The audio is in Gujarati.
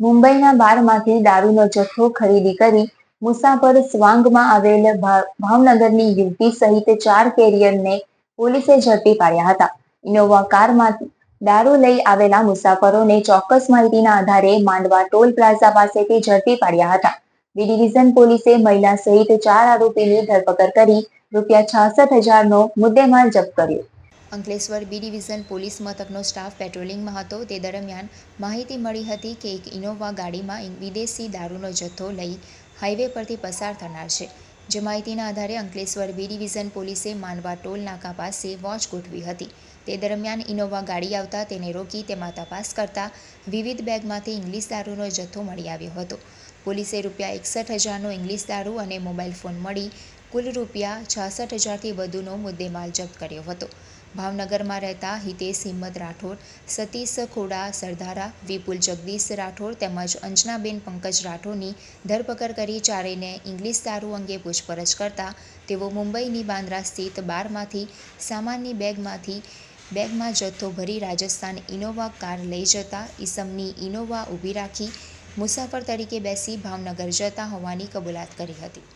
મુંબઈના બારમાંથી દારૂનો જથ્થો ખરીદી કરી મુસાફર સ્વાંગમાં આવેલ ભાવનગરની યુવતી સહિત ચાર કેરિયરને પોલીસે ઝડપી પાડ્યા હતા. ઇનોવા કારમાં દારૂ લઈ આવેલા મુસાફરોને ચોક્કસ માહિતીના આધારે માંડવા ટોલ પ્લાઝા પાસેથી ઝડપી પાડ્યા હતા. બી ડિવિઝન પોલીસે મહિલા સહિત ચાર આરોપીની ધરપકડ કરી રૂપિયા છાસઠ હજારનો મુદ્દેમાલ જપ્ત કર્યો. અંકલેશ્વર બી ડિવિઝન પોલીસ મથકનો સ્ટાફ પેટ્રોલિંગમાં હતો. તે દરમિયાન માહિતી મળી હતી કે એક ઇનોવા ગાડીમાં વિદેશી દારૂનો જથ્થો લઈ હાઈવે પરથી પસાર થનાર છે. જે માહિતીના આધારે અંકલેશ્વર બી ડિવિઝન પોલીસે માનવા ટોલ નાકા પાસે વોચ ગોઠવી હતી. તે દરમિયાન ઇનોવા ગાડી આવતા તેને રોકી તેમાં તપાસ કરતા વિવિધ બેગમાંથી ઇંગ્લિશ દારૂનો જથ્થો મળી આવ્યો હતો. પોલીસે રૂપિયા એકસઠ હજારનો ઇંગ્લિશ દારૂ અને મોબાઈલ ફોન મળી કુલ રૂપિયા છાસઠ હજારથી વધુનો મુદ્દેમાલ જપ્ત કર્યો હતો. ભાવનગરમાં રહેતા હિતેશ હિંમત રાઠોડ, સતીશ ખોડા, સરદારા, વિપુલ જગદીશ રાઠોડ તેમજ અંજનાબેન પંકજ રાઠોડની ધરપકડ કરી ચારેયને ઇંગ્લિશ દારૂ અંગે પૂછપરછ કરતા તેઓ મુંબઈની બાંદ્રા સ્થિત બારમાંથી સામાનની બેગમાંથી બેગમાં જથ્થો ભરી રાજસ્થાન ઇનોવા કાર લઈ જતા ઈસમની ઇનોવા ઊભી રાખી મુસાફર તરીકે બેસી ભાવનગર જતા હોવાની કબૂલાત કરી હતી.